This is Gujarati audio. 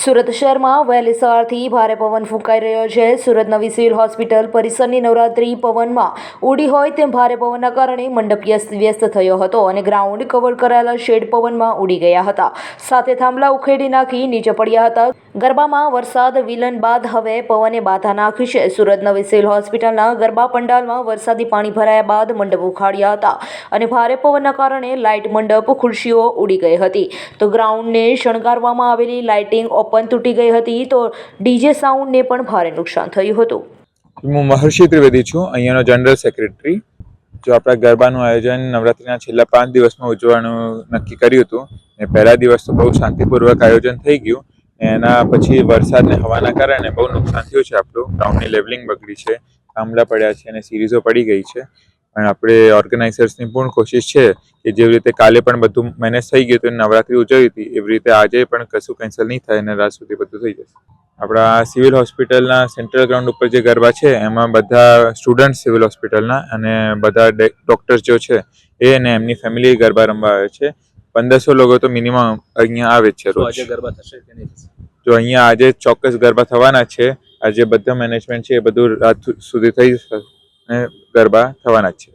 સુરત શહેરમાં વહેલી સવારથી ભારે પવન ફૂંકાઈ રહ્યો છે. સુરત નવી સિવિલ હોસ્પિટલ પરિસરની નવરાત્રી પવનમાં ઉડી હોય તેમ ભારે પવનના કારણે મંડપ વ્યસ્ત થયો હતો અને ગ્રાઉન્ડ કવર કરાયેલા શેડ પવનમાં ઉડી ગયા હતા. સાથે થાંભલા ઉખેડી નાખી નીચે પડ્યા હતા. ગરબામાં વરસાદ વિલન બાદ હવે પવને બાધા નાખી છે સુરત નવી સિવિલ હોસ્પિટલના ગરબા પંડાલમાં વરસાદી પાણી ભરાયા બાદ મંડપ ઉખાડ્યા હતા અને ભારે પવનના કારણે લાઇટ મંડપ, ખુરશીઓ ઉડી ગઈ હતી. તો ગ્રાઉન્ડને શણગારવામાં આવેલી લાઇટિંગ ઓપન તૂટી ગઈ હતી, તો ડીજે સાઉન્ડને પણ ભારે નુકસાન થયું હતું. હું મહર્ષિ ત્રિવેદી છું, અહીંયાનો જનરલ સેક્રેટરી. જો આપણા ગરબાનું આયોજન નવરાત્રિના છેલ્લા પાંચ દિવસમાં ઉજવવાનું નક્કી કર્યું હતું, ને પહેલા દિવસ તો બહુ શાંતિપૂર્વક આયોજન થઈ ગયું એના પછી વરસાદને હવાના કારણે બહુ નુકસાન થયું છે આપણું. ગ્રાઉન્ડની લેવલિંગ બગડી છે થાંભલા પડ્યા છે અને સિરીઝો પડી ગઈ છે. પણ આપણે ઓર્ગેનાઇઝર્સની પૂર્ણ કોશિશ છે કે જેવી રીતે કાલે પણ બધું મેનેજ થઈ ગયું હતું નવરાત્રી ઉજવી હતી એવી રીતે આજે પણ કશું કેન્સલ નહીં થાય અને રાત સુધી બધું થઈ જશે. આપણા સિવિલ હોસ્પિટલના સેન્ટ્રલ ગ્રાઉન્ડ ઉપર જે ગરબા છે એમાં બધા સ્ટુડન્ટ સિવિલ હોસ્પિટલના અને બધા ડોક્ટર્સ જો છે એ અને એમની ફેમિલી ગરબા રમવા આવે છે. પંદરસો લોકો તો મિનિમમ અહીંયા આવે છે તો રોજ. આજે ગરબા થશે જો અહીંયા આજે ચોક્કસ ગરબા થવાના છે આજે બધા મેનેજમેન્ટ છે એ બધું રાત સુધી થઈ જશે. અને ગરબા થવાના જ છે.